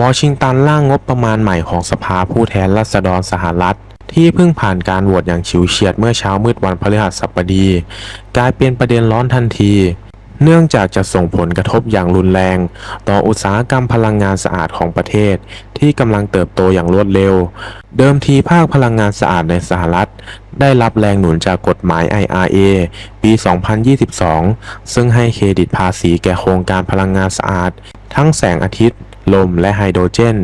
วอชิงตันร่างงบประมาณใหม่ของสภาผู้แทนราษฎรสหรัฐ ที่เพิ่งผ่านการโหวตอย่างฉิวเฉียดเมื่อเช้ามืดวันพฤหัสบดี กลายเป็นประเด็นร้อนทันที เนื่องจากจะส่งผลกระทบอย่างรุนแรง ต่ออุตสาหกรรมพลังงานสะอาดของประเทศ ที่กำลังเติบโตอย่างรวดเร็ว เดิมทีภาคพลังงานสะอาดในสหรัฐ ได้รับแรงหนุนจากกฎหมาย IRA ปี 2022 ซึ่งให้เครดิตภาษีแก่โครงการพลังงานสะอาด ทั้งแสงอาทิตย์ ลมและไฮโดรเจน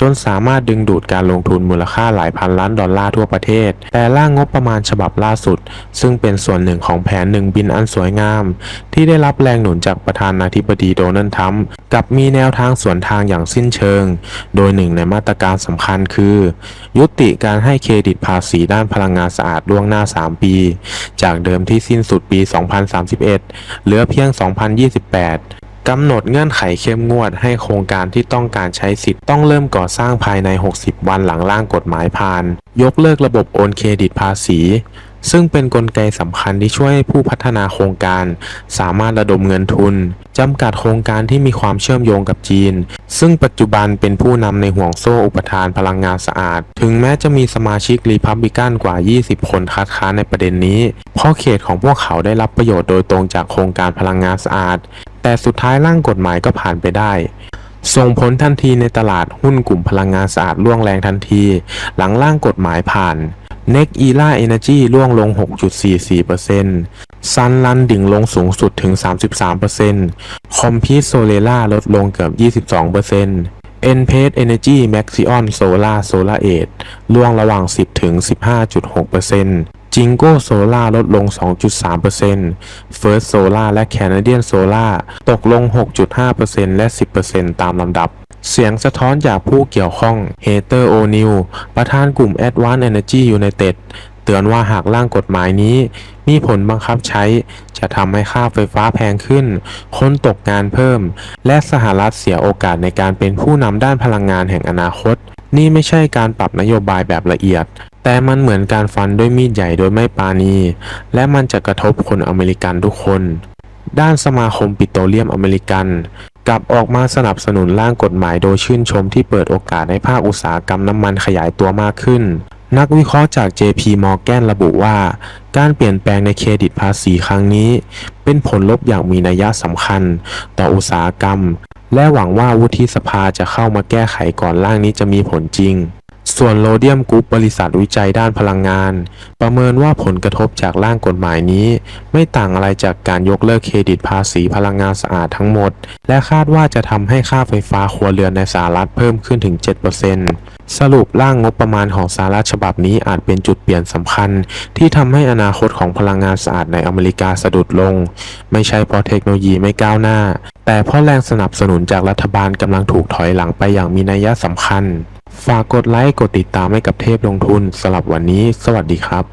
จนสามารถดึงดูดการลงทุนมูลค่าหลายพันล้านดอลลาร์ทั่วประเทศ แต่ร่างงบประมาณฉบับล่าสุด ซึ่งเป็นส่วนหนึ่งของแผนหนึ่งบินอันสวยงาม ที่ได้รับแรงหนุนจากประธานาธิบดีโดนัลด์ทรัมป์กลับมีแนวทางสวนทางอย่างสิ้นเชิง โดยหนึ่งในมาตรการสำคัญคือ ยุติการให้เครดิตภาษีด้านพลังงานสะอาดล่วงหน้า 3 ปี จากเดิมที่สิ้นสุดปี 2031 เหลือเพียง 2028 กำหนดเงื่อนไขเข้มงวดให้โครงการที่ต้องการใช้สิทธิ์ต้องเริ่มก่อสร้างภายใน 60 วันหลังร่างกฎหมายผ่าน ยกเลิกระบบโอนเครดิตภาษี ซึ่งเป็นนกลไกสำคัญที่ช่วยให้ผู้พัฒนาโครงการ สามารถระดมเงินทุนจำกัดโครงการที่มีความเชื่อมโยงกับจีน ซึ่งปัจจุบันเป็นผู้นำในห่วงโซ่อุปทานพลังงานสะอาด ถึงแม้จะมีสมาชิกรีพับลิกันกว่า 20 คนคัดค้านในประเด็นนี้ เพราะเขตของพวกเขาได้รับประโยชน์โดยตรงจากโครงการพลังงานสะอาด แต่สุดท้ายร่างกฎหมายก็ผ่านไปได้ ส่งผลทันทีในตลาดหุ้นกลุ่มพลังงานสะอาดร่วงแรงทันที หลังร่างกฎหมายผ่าน n e c e l a Energy ร่วงลง 6.44% Sun Run ดิ่งลงสูงสุดถึง 33% Compete Solar ลดลงเกือบ 22% n p a c e Energy Maxion Solar Solar Edge ร่วงระหว่าง 10 ถึง 15.6% Jingo Solar ลดลง 2.3% First Solar และ Canadian Solar ตกลง 6.5%และ 10%ตามลำดับเสียงสะท้อนจากผู้เกี่ยวข้องเฮเตอร์โอนิลประธานกลุ่ม Advanced Energy United เตือนว่าหากร่างกฎหมายนี้ มีผลบังคับใช้ จะทำให้ค่าไฟฟ้าแพงขึ้น คนตกงานเพิ่ม และสหรัฐเสียโอกาสในการเป็นผู้นำด้านพลังงานแห่งอนาคต นี่ไม่ใช่การปรับนโยบายแบบละเอียด แต่มันเหมือนการฟันด้วยมีดใหญ่โดยไม่ปราณี และมันจะกระทบคนอเมริกันทุกคน ด้านสมาคมปิโตรเลียมอเมริกันกลับออกมาสนับสนุนร่างกฎหมายโดยชื่นชมที่เปิดโอกาสให้ภาคอุตสาหกรรมน้ำมันขยายตัวมากขึ้น นักวิเคราะห์จาก JP Morgan ระบุว่า การเปลี่ยนแปลงในเครดิตภาษีครั้งนี้ เป็นผลลบอย่างมีนัยสำคัญ ต่ออุตสาหกรรม และหวังว่าวุฒิสภาจะเข้ามาแก้ไขก่อนร่างนี้จะมีผลจริง ส่วนโรเดียมกรุ๊ปบริษัทวิจัยด้านพลังงาน ประเมินว่าผลกระทบจากร่างกฎหมายนี้ ไม่ต่างอะไรจากการยกเลิกเครดิตภาษีพลังงานสะอาดทั้งหมด และคาดว่าจะทำให้ค่าไฟฟ้าครัวเรือนในสหรัฐเพิ่มขึ้นถึง 7%สรุปร่างงบประมาณของสหรัฐฉบับนี้อาจเป็นจุดเปลี่ยนสำคัญ ที่ทำให้อนาคตของพลังงานสะอาดในอเมริกาสะดุดลง ไม่ใช่เพราะเทคโนโลยีไม่ก้าวหน้า แต่เพราะแรงสนับสนุนจากรัฐบาลกำลังถูกถอยหลังไปอย่างมีนัยสำคัญ ฝากกดไลค์ กดติดตามให้กับเทพลงทุนสำหรับวันนี้ สวัสดีครับ